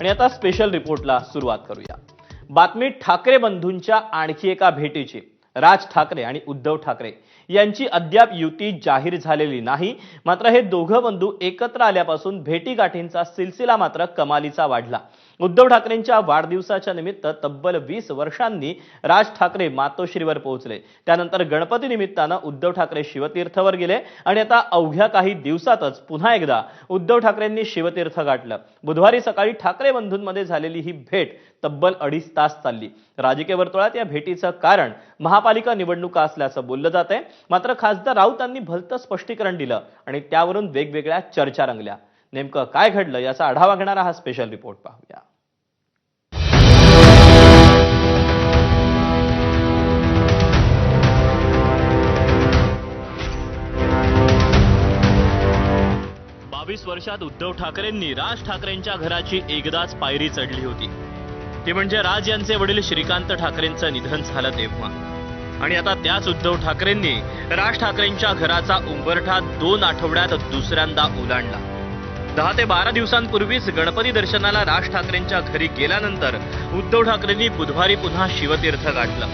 आणि आता स्पेशल रिपोर्टला सुरुवात करूया. बातमी ठाकरे बंधूंच्या आणखी एका भेटीची. राज ठाकरे आणि उद्धव ठाकरे यांची अद्याप युती जाहीर झालेली नाही. मात्र हे दोघं बंधू एकत्र आल्यापासून भेटीगाठींचा सिलसिला मात्र कमालीचा वाढला. उद्धव ठाकरेंच्या वाढदिवसाच्या निमित्त तब्बल वीस वर्षांनी राज ठाकरे मातोश्रीवर पोहोचले. त्यानंतर गणपती निमित्तानं उद्धव ठाकरे शिवतीर्थवर गेले आणि आता अवघ्या काही दिवसातच पुन्हा एकदा उद्धव ठाकरेंनी शिवतीर्थ गाठलं. बुधवारी सकाळी ठाकरे बंधूंमध्ये झालेली ही भेट तब्बल अडीच तास चालली. राजकीय वर्तुळात या भेटीचं कारण महापालिका निवडणुका असल्याचं बोललं जात आहे मात्र खासदार राऊतांनी भलतं स्पष्टीकरण दिलं आणि त्यावरून वेगवेगळ्या चर्चा रंगल्या. नेमकं काय घडलं याचा आढावा घेणारा हा स्पेशल रिपोर्ट पाहूया. बावीस वर्षात उद्धव ठाकरेंनी राज ठाकरेंच्या घराची एकदाच पायरी चढली होती. ते म्हणजे राज यांचे वडील श्रीकांत ठाकरेंचं निधन झालं तेव्हा. आणि आता त्याच उद्धव ठाकरेंनी राज ठाकरेंच्या घराचा उंबरठा दोन आठवड्यात दुसऱ्यांदा ओलांडला. दहा ते बारा दिवसांपूर्वीच गणपती दर्शनाला राज ठाकरेंच्या घरी गेल्यानंतर उद्धव ठाकरेंनी बुधवारी पुन्हा शिवतीर्थ गाठलं.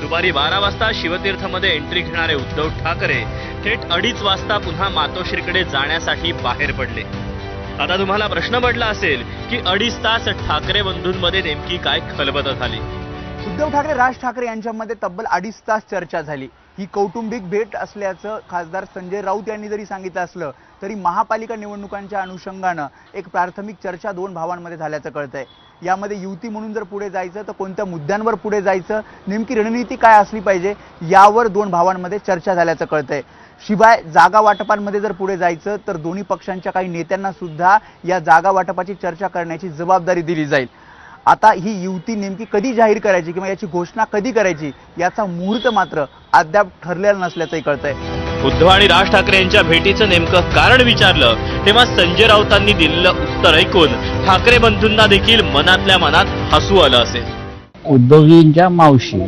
दुपारी बारा वाजता शिवतीर्थमध्ये एंट्री घेणारे उद्धव ठाकरे थेट अडीच वाजता पुन्हा मातोश्रीकडे जाण्यासाठी बाहेर पडले. आता तुम्हाला प्रश्न पडला असेल की अडीच तास ठाकरे बंधूंमध्ये नेमकी काय खलबत झाली? उद्धव ठाकरे राज ठाकरे यांच्यामध्ये तब्बल अडीच तास चर्चा झाली. ही कौटुंबिक भेट असल्याचं खासदार संजय राऊत यांनी जरी सांगितलं असलं तरी महापालिका निवडणुकांच्या अनुषंगानं एक प्राथमिक चर्चा दोन भावांमध्ये झाल्याचं कळतंय. यामध्ये युती म्हणून जर पुढे जायचं तर कोणत्या मुद्द्यांवर पुढे जायचं नेमकी रणनीती काय असली पाहिजे यावर दोन भावांमध्ये चर्चा झाल्याचं कळतंय. शिवाय जागा वाटपांमध्ये जर पुढे जायचं तर दोन्ही पक्षांच्या काही नेत्यांना सुद्धा या जागा वाटपाची चर्चा करण्याची जबाबदारी दिली जाईल. आता ही युती नेमकी कधी जाहीर करायची किंवा याची घोषणा कधी करायची याचा मुहूर्त मात्र अद्याप ठरलेला नसल्याचंही कळतंय. उद्धव आणि राज ठाकरे यांच्या भेटीचं नेमकं कारण विचारलं तेव्हा संजय राऊतांनी दिलेलं उत्तर ऐकून ठाकरे बंधूंना देखील मनातल्या मनात हसू आलं असेल. उद्धवजींच्या मावशी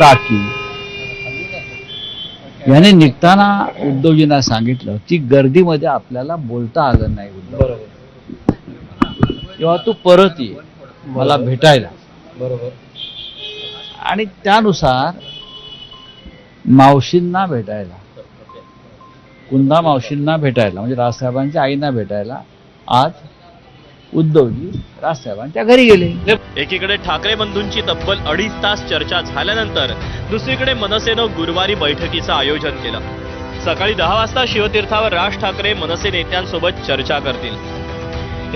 काकी याने निघताना उद्धवजींना सांगितलं की गर्दीमध्ये आपल्याला बोलता आलं नाही उद्धव. तेव्हा तू परत ये मला भेटायला. बरोबर. आणि त्यानुसार मावशींना भेटायला. कुंदा मावशींना भेटायला म्हणजे राजसाहेबांच्या आईना भेटायला. आज उद्धवजी राजसाहेबांच्या घरी गेले. एकीकडे ठाकरे बंधूंची तब्बल अडीच तास चर्चा झाल्यानंतर दुसरीकडे मनसेनं गुरुवारी बैठकीचं आयोजन केलं. सकाळी दहा वाजता शिवतीर्थावर राज ठाकरे मनसे नेत्यांसोबत चर्चा करतील.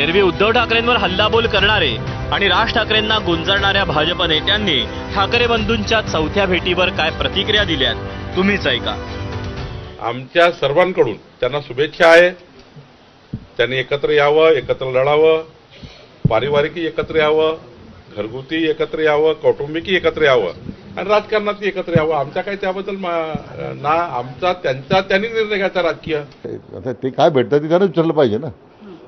एरवी उद्धव ठाकरेंवर हल्लाबोल करणारे आणि राज ठाकरेंना गुंजरणाऱ्या भाजप नेत्यांनी ठाकरे बंधूंच्या चौथ्या भेटीवर काय प्रतिक्रिया दिल्यात तुम्हीच ऐका. आमच्या सर्वांकडून त्यांना शुभेच्छा आहे. त्यांनी एकत्र यावं एकत्र लढावं पारिवारिकही एकत्र यावं घरगुती एकत्र यावं कौटुंबिकही एकत्र यावं आणि राजकारणातही एकत्र यावं. आमच्या काही त्याबद्दल ना आमचा त्यांचा त्यांनी निर्णय घ्यायचा राजकीय. आता ते काय भेटतं ते त्यानं विचारलं पाहिजे ना.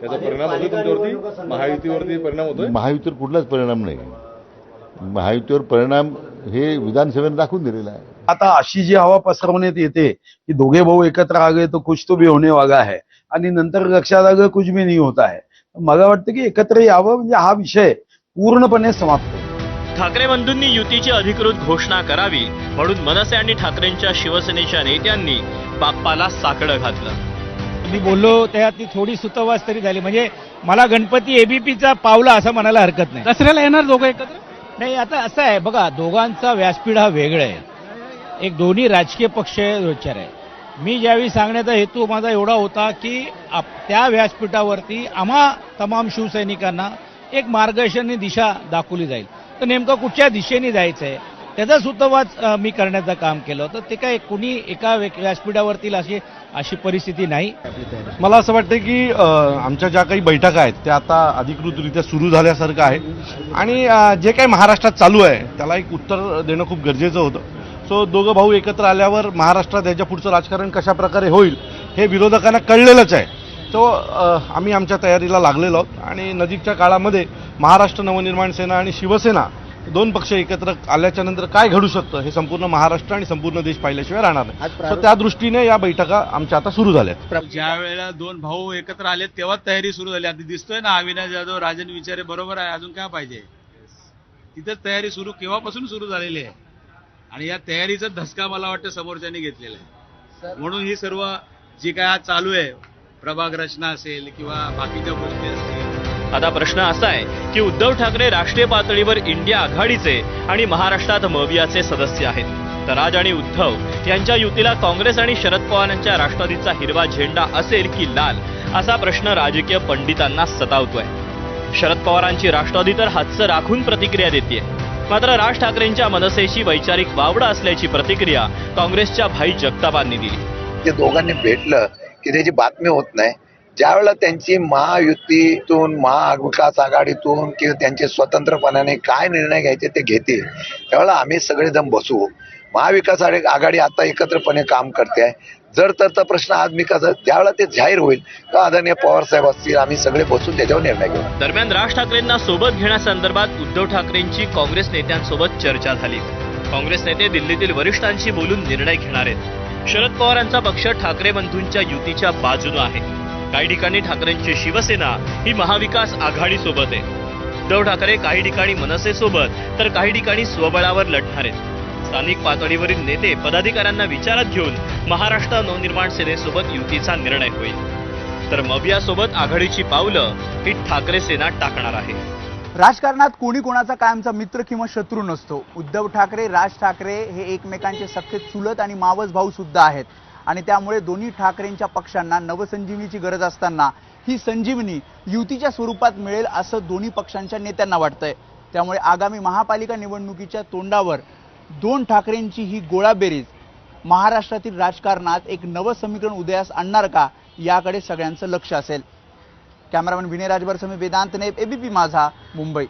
त्याचा परिणाम होतो तुमच्यावरती? महायुतीवरती परिणाम होतोय? महायुतीवर कुठलाच परिणाम नाही. महायुतीवर परिणाम हे विधानसभेने दाखवून दिलेला आहे. आता अशी जी हवा पसरवण्यात येते की दोघे भाऊ एकत्र आ गए तो कुछ तो भी होने वाला है आणि नंतर लक्षात आलं कुछ भी नहीं होता है मला वाटतं की एकत्र यावं म्हणजे हा विषय पूर्णपणे समाप्त. ठाकरे बंधूंनी युतीची अधिकृत घोषणा करावी म्हणून मनसे आणि ठाकरेंच्या शिवसेनेच्या नेत्यांनी बाप्पाला साकडं घातलं. मी बोललो त्यात ती थोडी सुतवास तरी झाली. म्हणजे मला गणपती एबीपीचा पावला असं म्हणायला हरकत नाही. दसऱ्याला येणार दोघं एकत्र? नाही आता असं आहे बघा दोघांचा व्यासपीठ हा वेगळा आहे. एक दोन्ही राजकीय पक्ष विचार आहे मी ज्यावेळी सांगण्याचा हेतू माझा एवढा होता की आप- त्या व्यासपीठावरती आम्हा तमाम शिवसैनिकांना एक मार्गदर्शनी दिशा दाखवली जाईल. तर नेमकं कुठच्या दिशेने जायचं आहे त्याचा सुतवाद मी करण्याचं काम केलं होतं. ते काय कुणी एका व्यासपीठावरतील अशी अशी परिस्थिती नाही. मला असं वाटतं की आमच्या ज्या काही बैठका आहेत त्या आता अधिकृतरित्या सुरू झाल्यासारखं आहे. आणि जे काही महाराष्ट्रात चालू आहे त्याला एक उत्तर देणं खूप गरजेचं होतं. सो दोघं भाऊ एकत्र आल्यावर महाराष्ट्रात याच्या पुढचं राजकारण कशा प्रकारे होईल हे विरोधकांना कळलेलंच आहे. तो आम्ही आमच्या तयारीला लागलेलो आहोत. आणि नजीकच्या काळामध्ये महाराष्ट्र नवनिर्माण सेना आणि शिवसेना दोन पक्ष एकत्र आल्याच्यानंतर काय घडू शकतं हे संपूर्ण महाराष्ट्र आणि संपूर्ण देश पाहिल्याशिवाय राहणार नाही. त्या दृष्टीने या बैठका आमच्या आता सुरू झाल्यात. ज्या वेळेला दोन भाऊ एकत्र आले तेव्हाच तयारी सुरू झाली. आता दिसतोय ना अविनाश जाधव राजन विचारे बरोबर आहे अजून काय पाहिजे? तिथेच तयारी सुरू केव्हापासून सुरू झालेली आहे? आणि या तयारीचा धसका मला वाटतं समोरच्यांनी घेतलेला आहे. म्हणून ही सर्व जी काय आज चालू आहे प्रभाग रचना असेल किंवा बाकीच्या गोष्टी असतील आता प्रश्न असा आहे की उद्धव ठाकरे राष्ट्रीय पातळीवर इंडिया आघाडीचे आणि महाराष्ट्रात मवियाचे सदस्य आहेत. तर राज आणि उद्धव यांच्या युतीला काँग्रेस आणि शरद पवारांच्या राष्ट्रवादीचा हिरवा झेंडा असेल की लाल असा प्रश्न राजकीय पंडितांना सतावतोय. शरद पवारांची राष्ट्रवादी तर हातचं राखून प्रतिक्रिया देते मात्र राज ठाकरेंच्या मनसेशी वैचारिक वावडा असल्याची प्रतिक्रिया काँग्रेसच्या भाई जगतापांनी दिली. ते दोघांनी भेटलं की त्याची बातमी होत नाही ज्यावेळेला त्यांची महायुतीतून महाविकास आघाडीतून किंवा त्यांचे स्वतंत्रपणाने काय निर्णय घ्यायचे ते घेतील त्यावेळेला आम्ही सगळेजण बसू. महाविकास आघाडी आता एकत्रपणे काम करते आहे. जर तरचा प्रश्न आज मी कसं ज्यावेळेला ते जाहीर होईल का आदरणीय पवार साहेब असतील आम्ही सगळे बसून त्याच्यावर निर्णय घेऊ. दरम्यान राज ठाकरेंना सोबत घेण्यासंदर्भात उद्धव ठाकरेंची काँग्रेस नेत्यांसोबत चर्चा झाली. काँग्रेस नेते दिल्लीतील वरिष्ठांशी बोलून निर्णय घेणार आहेत. शरद पवारांचा पक्ष ठाकरे बंधूंच्या युतीच्या बाजूनं आहे. काही ठिकाणी ठाकरेंची शिवसेना ही महाविकास आघाडीसोबत आहे. उद्धव ठाकरे काही ठिकाणी मनसेसोबत तर काही ठिकाणी स्वबळावर लढणार. आहेत स्थानिक पातळीवरील नेते पदाधिकाऱ्यांना विचारात घेऊन महाराष्ट्र नवनिर्माण सेनेसोबत युतीचा निर्णय होईल. तर मवियासोबत आघाडीची पावलं ही ठाकरे सेना टाकणार आहे. राजकारणात कोणी कोणाचा कायमचा मित्र किंवा शत्रू नसतो. उद्धव ठाकरे राज ठाकरे हे एकमेकांचे सख्खे चुलत आणि मावस भाऊ सुद्धा आहेत. आणि त्यामुळे दोन्ही ठाकरेंच्या पक्षांना नवसंजीवनीची गरज असताना ही संजीवनी युतीच्या स्वरूपात मिळेल असं दोन्ही पक्षांच्या नेत्यांना वाटतंय. त्यामुळे आगामी महापालिका निवडणुकीच्या तोंडावर दोन ठाकरेंची ही गोळाबेरीज महाराष्ट्रातील राजकारणात एक नवं समीकरण उदयास आणणार का याकडे सगळ्यांचं लक्ष असेल. कॅमेरामॅन विनय राजभर समी वेदांत नेब एबीपी माझा मुंबई.